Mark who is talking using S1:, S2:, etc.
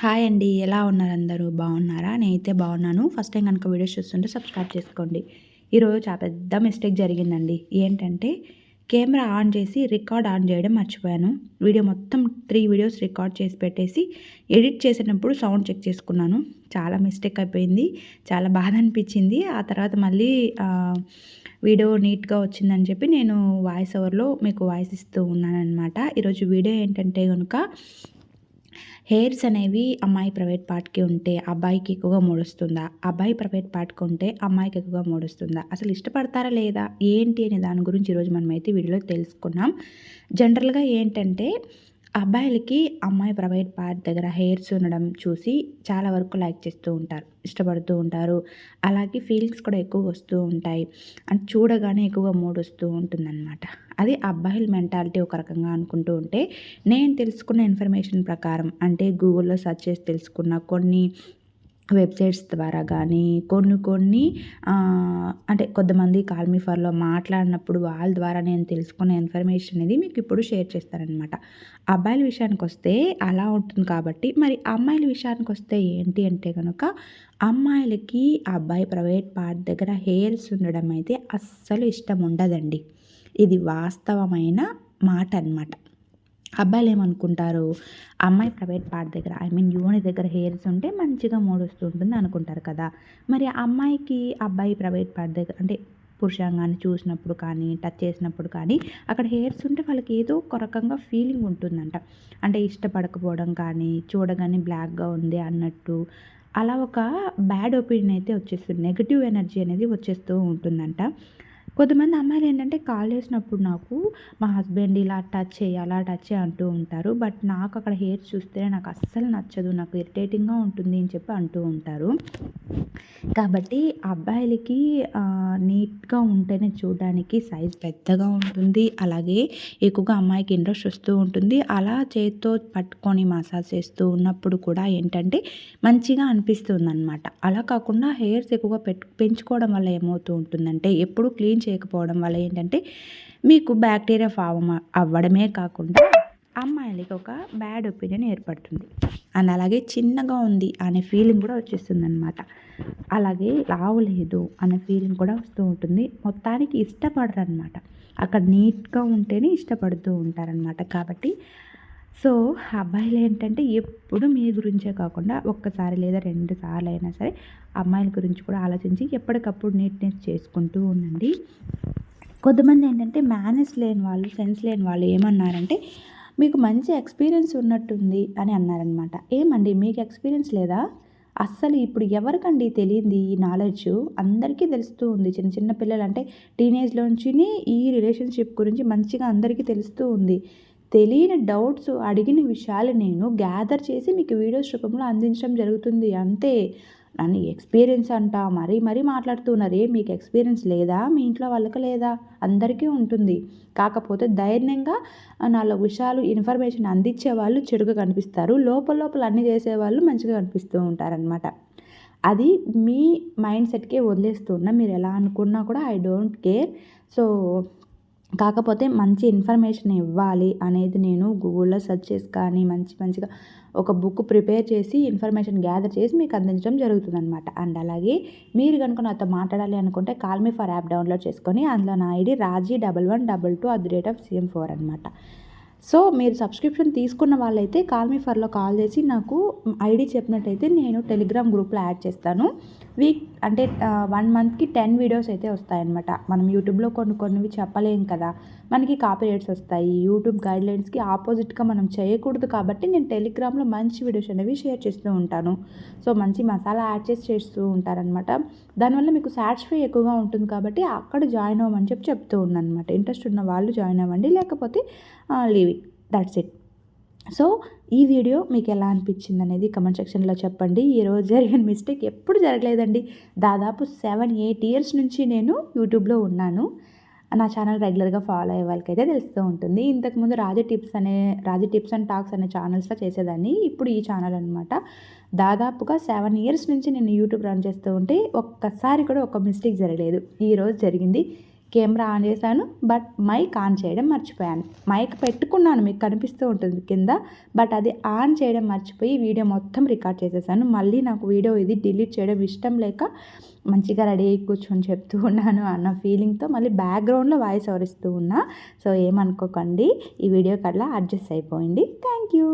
S1: Hi అండి ఎలా ఉన్నారు అందరూ? బాగున్నారా? నేనైతే బాగున్నాను. ఫస్ట్ టైం కనుక వీడియోస్ చూస్తుంటే సబ్స్క్రైబ్ చేసుకోండి. ఈరోజు చాలా పెద్ద మిస్టేక్ జరిగిందండి. ఏంటంటే కెమెరా ఆన్ చేసి రికార్డ్ ఆన్ చేయడం మర్చిపోయాను. వీడియో మొత్తం త్రీ వీడియోస్ రికార్డ్ చేసి పెట్టేసి ఎడిట్ చేసినప్పుడు సౌండ్ చెక్ చేసుకున్నాను. చాలా మిస్టేక్ అయిపోయింది. చాలా బాధ అనిపించింది. ఆ తర్వాత మళ్ళీ వీడియో నీట్గా వచ్చిందని చెప్పి నేను వాయిస్ ఓవర్లో మీకు వాయిస్ ఇస్తూ ఉన్నాను అనమాట ఈరోజు వీడియో ఏంటంటే కనుక హెయిర్స్ అనేవి అమ్మాయి ప్రైవేట్ పార్ట్కి ఉంటే అబ్బాయికి ఎక్కువగా మూడుస్తుందా? అబ్బాయి ప్రైవేట్ పార్ట్కి ఉంటే అమ్మాయికి ఎక్కువగా మూడుస్తుందా? అసలు ఇష్టపడతారా లేదా? ఏంటి అనే దాని గురించి ఈరోజు మనమైతే వీడియోలో తెలుసుకున్నాం. జనరల్గా ఏంటంటే అబ్బాయిలకి అమ్మాయి ప్రైవేట్ పార్ట్ దగ్గర హెయిర్స్ ఉండడం చూసి చాలా వరకు లైక్ చేస్తూ ఉంటారు ఇష్టపడుతూ ఉంటారు. అలాగే ఫీలింగ్స్ కూడా ఎక్కువ వస్తూ ఉంటాయి. అంటే చూడగానే ఎక్కువగా మూడ్ వస్తూ ఉంటుందన్నమాట. అది అబ్బాయిల మెంటాలిటీ ఒక రకంగా అనుకుంటూ ఉంటే నేను తెలుసుకున్న ఇన్ఫర్మేషన్ ప్రకారం అంటే గూగుల్లో సెర్చ్ చేసి తెలుసుకున్న కొన్ని వెబ్సైట్స్ ద్వారా కానీ కొన్ని కొన్ని అంటే కొంతమంది కాల్మీఫర్లో మాట్లాడినప్పుడు వాళ్ళ ద్వారా నేను తెలుసుకున్న ఇన్ఫర్మేషన్ అనేది మీకు ఇప్పుడు షేర్ చేస్తానమాట అబ్బాయిల విషయానికి వస్తే అలా ఉంటుంది కాబట్టి మరి అమ్మాయిల విషయానికి వస్తే ఏంటి అంటే కనుక అమ్మాయిలకి అబ్బాయి ప్రైవేట్ పార్ట్ దగ్గర హెయిర్స్ ఉండడం అయితే అస్సలు ఇష్టం ఉండదండి. ఇది వాస్తవమైన మాట అనమాట అబ్బాయిలు ఏమనుకుంటారు అమ్మాయి ప్రైవేట్ పార్ట్ దగ్గర ఐ మీన్ యూని దగ్గర హెయిర్స్ ఉంటే మంచిగా మూడుస్తూ ఉంటుంది అనుకుంటారు కదా. మరి అమ్మాయికి అబ్బాయి ప్రైవేట్ పార్ట్ దగ్గర అంటే పురుషాంగాన్ని చూసినప్పుడు కానీ టచ్ చేసినప్పుడు కానీ అక్కడ హెయిర్స్ ఉంటే వాళ్ళకి ఏదో ఒక రకంగా ఫీలింగ్ ఉంటుందంట. అంటే ఇష్టపడకపోవడం కానీ చూడగానే బ్లాక్గా ఉంది అన్నట్టు అలా ఒక బ్యాడ్ ఒపీనియన్ అయితే వచ్చేస్తుంది. నెగిటివ్ ఎనర్జీ అనేది వచ్చేస్తూ ఉంటుందంట. కొంతమంది అమ్మాయిలు ఏంటంటే కాల్ చేసినప్పుడు నాకు మా హస్బెండ్ ఇలా టచ్ చేయి అలా టచ్ చేయి అంటూ ఉంటారు. బట్ నాకు అక్కడ హెయిర్ చూస్తేనే నాకు అస్సలు నచ్చదు. నాకు ఇరిటేటింగ్గా ఉంటుంది అని చెప్పి అంటూ ఉంటారు. కాబట్టి అబ్బాయిలకి నీట్గా ఉంటేనే చూడడానికి సైజ్ పెద్దగా ఉంటుంది. అలాగే ఎక్కువగా అమ్మాయికి ఇంట్రెస్ట్ వస్తూ ఉంటుంది. అలా చేతితో పట్టుకొని మసాజ్ చేస్తూ ఉన్నప్పుడు కూడా ఏంటంటే మంచిగా అనిపిస్తుంది అనమాట అలా కాకుండా హెయిర్స్ ఎక్కువగా పెట్టు పెంచుకోవడం వల్ల ఏమవుతూ ఉంటుందంటే ఎప్పుడు క్లీన్ చేయకపోవడం వల్ల ఏంటంటే మీకు బ్యాక్టీరియా ఫామ్ అవ్వడమే కాకుండా అమ్మాయిలకి ఒక బ్యాడ్ ఒపీనియన్ ఏర్పడుతుంది. అండ్ అలాగే చిన్నగా ఉంది అనే ఫీలింగ్ కూడా వచ్చేస్తుంది అనమాట అలాగే లావులేదు అనే ఫీలింగ్ కూడా వస్తూ ఉంటుంది. మొత్తానికి ఇష్టపడరు అనమాట అక్కడ నీట్గా ఉంటేనే ఇష్టపడుతూ ఉంటారనమాట కాబట్టి సో అబ్బాయిలు ఏంటంటే ఎప్పుడు మీ గురించే కాకుండా ఒక్కసారి లేదా రెండు సార్లు అయినా సరే అమ్మాయిల గురించి కూడా ఆలోచించి ఎప్పటికప్పుడు నీట్నెస్ చేసుకుంటూ ఉండండి. కొంతమంది ఏంటంటే మేనేజ్ లేని వాళ్ళు సెన్స్ లేని వాళ్ళు ఏమన్నారంటే మీకు మంచి ఎక్స్పీరియన్స్ ఉన్నట్టుంది అని అన్నారనమాట ఏమండి? మీకు ఎక్స్పీరియన్స్ లేదా? అస్సలు ఇప్పుడు ఎవరికండి తెలియంది ఈ నాలెడ్జ్? అందరికీ తెలుస్తూ ఉంది. చిన్న చిన్న పిల్లలు అంటే టీనేజ్లోంచి ఈ రిలేషన్షిప్ గురించి మంచిగా అందరికీ తెలుస్తూ ఉంది. తెలియని డౌట్స్ అడిగిన విషయాలు నేను గ్యాదర్ చేసి మీకు వీడియోస్ రూపంలో అందించడం జరుగుతుంది. అంతే. నన్ను ఎక్స్పీరియన్స్ అంట. మరీ మరీ మాట్లాడుతున్నారు మీకు ఎక్స్పీరియన్స్ లేదా? మీ ఇంట్లో వాళ్ళకి లేదా? అందరికీ ఉంటుంది. కాకపోతే ధైర్యంగా నాలుగు విషయాలు ఇన్ఫర్మేషన్ అందించే వాళ్ళు చెడుగా కనిపిస్తారు. లోపల లోపల అన్ని చేసేవాళ్ళు మంచిగా కనిపిస్తూ ఉంటారనమాట అది మీ మైండ్ సెట్కే వదిలేస్తున్నా మీరు ఎలా అనుకున్నా కూడా ఐ డోంట్ కేర్ సో కాకపోతే మంచి ఇన్ఫర్మేషన్ ఇవ్వాలి అనేది నేను గూగుల్లో సెర్చ్ చేసి కానీ మంచి మంచిగా ఒక బుక్ ప్రిపేర్ చేసి ఇన్ఫర్మేషన్ గ్యాదర్ చేసి మీకు అందించడం జరుగుతుంది అనమాట అండ్ అలాగే మీరు కనుక నాతో మాట్లాడాలి అనుకుంటే call me for app download చేసుకొని అందులో నా ID Raji double one double two at the rate of CM four అనమాట సో మీరు సబ్స్క్రిప్షన్ తీసుకున్న వాళ్ళైతే కాల్ మీ ఫర్లో కాల్ చేసి నాకు ఐడి చెప్పినట్టయితే నేను టెలిగ్రామ్ గ్రూప్లో యాడ్ చేస్తాను. వీక్ అంటే వన్ మంత్కి టెన్ వీడియోస్ అయితే వస్తాయన్నమాట. మనం యూట్యూబ్లో కొన్ని కొన్నివి చెప్పలేం కదా. మనకి కాపీరేట్స్ వస్తాయి. యూట్యూబ్ గైడ్లైన్స్కి ఆపోజిట్గా మనం చేయకూడదు కాబట్టి నేను టెలిగ్రామ్లో మంచి వీడియోస్ అనేవి షేర్ చేస్తూ ఉంటాను. సో మంచి మసాలా యాడ్ చేసి చేస్తూ ఉంటారనమాట దానివల్ల మీకు సాటిస్ఫై ఎక్కువగా ఉంటుంది కాబట్టి అక్కడ జాయిన్ అవ్వమని చెప్పి చెప్తూ ఉన్నాను అనమాట ఇంట్రెస్ట్ ఉన్న వాళ్ళు జాయిన్ అవ్వండి. లేకపోతే లీవ్ దట్స్ ఇట్ సో ఈ వీడియో మీకు ఎలా అనిపించింది అనేది కమెంట్ సెక్షన్లో చెప్పండి. ఈరోజు జరిగిన మిస్టేక్ ఎప్పుడు జరగలేదండి. దాదాపు సెవెన్ ఎయిట్ ఇయర్స్ నుంచి నేను యూట్యూబ్లో ఉన్నాను. నా ఛానల్ రెగ్యులర్గా ఫాలో అయ్యే వాళ్ళకైతే తెలుస్తూ ఉంటుంది. ఇంతకుముందు రాజు టిప్స్ అనే రాజు టిప్స్ అండ్ టాక్స్ అనే ఛానల్స్లో చేసేదాన్ని. ఇప్పుడు ఈ ఛానల్ అనమాట దాదాపుగా సెవెన్ ఇయర్స్ నుంచి నేను యూట్యూబ్ రన్ చేస్తూ ఉంటే ఒక్కసారి కూడా ఒక మిస్టేక్ జరగలేదు. ఈరోజు జరిగింది. కెమెరా ఆన్ చేశాను బట్ మైక్ ఆన్ చేయడం మర్చిపోయాను. మైక్ పెట్టుకున్నాను మీకు కనిపిస్తూ ఉంటుంది కింద బట్ అది ఆన్ చేయడం మర్చిపోయి వీడియో మొత్తం రికార్డ్ చేసేసాను. మళ్ళీ నాకు వీడియో ఇది డిలీట్ చేయడం ఇష్టం లేక మంచిగా రెడీ అయ్యి కూర్చొని చెప్తూ ఉన్నాను అన్న ఫీలింగ్తో మళ్ళీ బ్యాక్గ్రౌండ్లో వాయిస్ ఎవరిస్తూ ఉన్నా. సో ఏమనుకోకండి ఈ వీడియో కల్లా అడ్జస్ట్ అయిపోయింది. Thank you